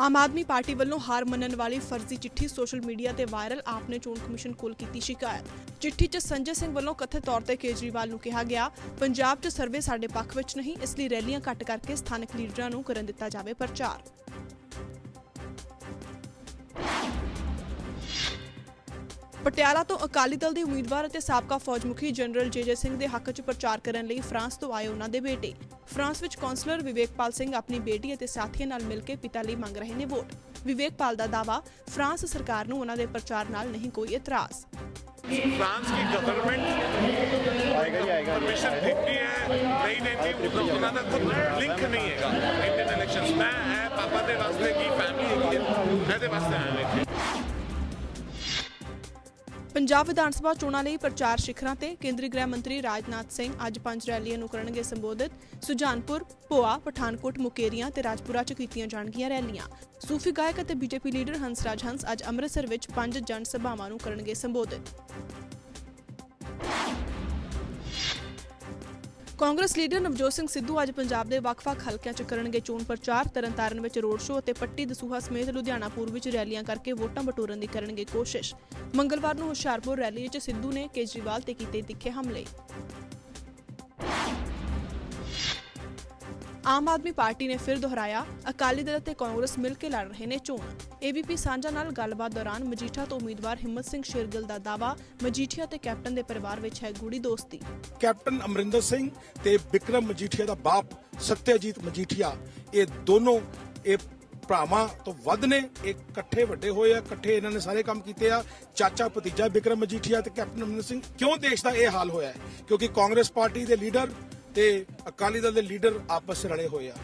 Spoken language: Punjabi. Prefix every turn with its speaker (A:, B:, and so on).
A: ਆਮ ਆਦਮੀ ਪਾਰਟੀ ਵੱਲੋਂ ਹਾਰ ਮੰਨਣ ਵਾਲੀ ਫਰਜ਼ੀ ਚਿੱਠੀ ਸੋਸ਼ਲ ਮੀਡੀਆ ਤੇ ਵਾਇਰਲ ਆਪ ਨੇ ਚੋਣ ਕਮਿਸ਼ਨ ਕੋਲ ਕੀਤੀ ਸ਼ਿਕਾਇਤ। ਚਿੱਠੀ 'ਚ ਸੰਜੇ ਸਿੰਘ ਵੱਲੋਂ ਕਥਿਤ ਤੌਰ ਤੇ ਕੇਜਰੀਵਾਲ ਨੂੰ ਕਿਹਾ ਗਿਆ, ਪੰਜਾਬ 'ਚ ਸਰਵੇ ਸਾਡੇ ਪੱਖ ਵਿੱਚ ਨਹੀਂ, ਇਸ ਲਈ ਰੈਲੀਆਂ ਘੱਟ ਕਰਕੇ ਸਥਾਨਕ ਲੀਡਰਾਂ ਨੂੰ ਕਰਨ ਦਿੱਤਾ ਜਾਵੇ ਪ੍ਰਚਾਰ। ਪਟਿਆਲਾ ਤੋਂ ਅਕਾਲੀ ਦਲ ਦੇ ਉਮੀਦਵਾਰ ਅਤੇ ਸਾਬਕਾ ਫੌਜ ਮੁਖੀ ਜਨਰਲ ਜੇਜੇ ਸਿੰਘ ਦੇ ਹੱਕ 'ਚ ਪ੍ਰਚਾਰ ਕਰਨ ਲਈ ਫਰਾਂਸ ਤੋਂ ਆਏ ਉਹਨਾਂ ਦੇ ਬੇਟੇ ਫਰਾਂਸ ਵਿੱਚ ਕੌਂਸਲਰ ਵਿਵੇਕਪਾਲ ਸਿੰਘ ਆਪਣੀ ਬੇਟੀ ਅਤੇ ਸਾਥੀਆਂ ਨਾਲ ਮਿਲ ਕੇ ਪਿਤਾ ਲਈ ਮੰਗ ਰਹੇ ਨੇ ਵੋਟ ਵਿਵੇਕਪਾਲ ਦਾ ਦਾਵਾ ਫਰਾਂਸ ਸਰਕਾਰ ਨੂੰ ਉਹਨਾਂ ਦੇ ਪ੍ਰਚਾਰ ਨਾਲ ਨਹੀਂ ਕੋਈ ਇਤਰਾਜ਼
B: फ्रांस की गवर्नमेंट परमिशन देती है नहीं देती वो ਉਹਨਾਂ ਦਾ ਕੋਈ ਲਿੰਕ ਨਹੀਂ ਹੈਗਾ ਇੰਡੀਅਨ ਇਲੈਕਸ਼ਨਸ ਮੈਂ ਹੈ ਪਾਪਾ ਦੇ ਵਾਸਤੇ ਕੀ ਫੈਮਿਲੀ ਹੈਗੀ ਹੈ
A: ਪੰਜਾਬ ਵਿਧਾਨ ਸਭਾ ਚੋਣਾਂ ਲਈ ਪ੍ਰਚਾਰ ਸਿਖਰਾਂ ਤੇ ਕੇਂਦਰੀ ਗ੍ਰਹਿ ਮੰਤਰੀ ਰਾਜਨਾਥ ਸਿੰਘ ਅੱਜ ਪੰਜ ਰੈਲੀਆਂ ਨੂੰ ਕਰਨਗੇ ਸੰਬੋਧਿਤ। ਸੁਜਾਨਪੁਰ, ਭੋਆ, ਪਠਾਨਕੋਟ, ਮੁਕੇਰੀਆਂ ਤੇ ਰਾਜਪੁਰਾ 'ਚ ਕੀਤੀਆਂ ਜਾਣਗੀਆਂ ਰੈਲੀਆਂ। ਸੂਫੀ ਗਾਇਕ ਅਤੇ ਬੀਜੇਪੀ ਲੀਡਰ ਹੰਸਰਾਜ ਹੰਸ ਅੱਜ ਅੰਮ੍ਰਿਤਸਰ ਵਿੱਚ ਪੰਜ ਜਨ ਸਭਾਵਾਂ ਨੂੰ ਕਰਨਗੇ ਸੰਬੋਧਿਤ। ਕਾਂਗਰਸ ਲੀਡਰ ਨਵਜੋਤ ਸਿੰਘ ਸਿੱਧੂ ਅੱਜ ਪੰਜਾਬ ਦੇ ਵੱਖ-ਵੱਖ ਹਲਕਿਆਂ 'ਚ ਕਰਨਗੇ ਚੋਣ ਪ੍ਰਚਾਰ। ਤਰਨਤਾਰਨ ਵਿੱਚ ਰੋਡ ਸ਼ੋਅ ਅਤੇ ਪੱਟੀ ਦਸੂਹਾ ਸਮੇਤ ਲੁਧਿਆਣਾ ਪੂਰਬ ਵਿੱਚ ਰੈਲੀਆਂ ਕਰਕੇ ਵੋਟਾਂ ਬਟੋਰਨ ਦੀ ਕਰਨਗੇ ਕੋਸ਼ਿਸ਼। ਮੰਗਲਵਾਰ ਨੂੰ ਹੁਸ਼ਿਆਰਪੁਰ ਰੈਲੀ 'ਚ ਸਿੱਧੂ ਨੇ ਕੇਜਰੀਵਾਲ ਤੇ ਕੀਤੇ ਤਿੱਖੇ ਹਮਲੇ। ਆਮ ਆਦਮੀ ਪਾਰਟੀ ਨੇ ਫਿਰ ਦੁਹਰਾਇਆ, ਅਕਾਲੀ ਦਲ ਅਤੇ ਕਾਂਗਰਸ ਮਿਲ ਕੇ ਲੜ ਰਹੇ ਨੇ ਚੋਣ। ਏਬੀਪੀ ਸਾਂਝਾ ਨਾਲ ਗੱਲਬਾਤ ਦੌਰਾਨ ਮਜੀਠਾ ਤੋਂ ਉਮੀਦਵਾਰ ਹਿੰਮਤ ਸਿੰਘ ਸ਼ੇਰਗਿੱਲ ਦਾ ਦਾਵਾ ਮਜੀਠੀਆ ਤੇ ਕੈਪਟਨ ਦੇ ਪਰਿਵਾਰ ਵਿੱਚ ਹੈ ਗੂੜੀ ਦੋਸਤੀ।
C: ਕੈਪਟਨ ਅਮਰਿੰਦਰ ਸਿੰਘ ਤੇ ਵਿਕਰਮ ਮਜੀਠੀਆ ਦਾ ਬਾਪ ਸਤਿਆਜੀਤ ਮਜੀਠੀਆ, ਇਹ ਦੋਨੋਂ ਇਹ ਭਰਾਵਾਂ ਤੋਂ ਵੱਧ ਨੇ। ਇਹ ਇਕੱਠੇ ਵੱਡੇ ਹੋਏ ਆ, ਇਕੱਠੇ ਇਹਨਾਂ ਨੇ ਸਾਰੇ ਕੰਮ ਕੀਤੇ ਆ। ਚਾਚਾ ਭਤੀਜਾ ਵਿਕਰਮ ਮਜੀਠੀਆ ਤੇ ਕੈਪਟਨ ਅਮਰਿੰਦਰ ਸਿੰਘ, ਕਿਉਂ ਦੇਸ਼ ਦਾ ਇਹ ਹਾਲ ਹੋਇਆ ਕਿਉਂਕਿ ਕਾਂਗਰਸ ਪਾਰਟੀ ਦੇ ਲੀਡਰ ਤੇ ਅਕਾਲੀ ਦਲ ਦੇ ਲੀਡਰ ਆਪਸ ਵਿੱਚ ਰਲੇ ਹੋਏ ਆ।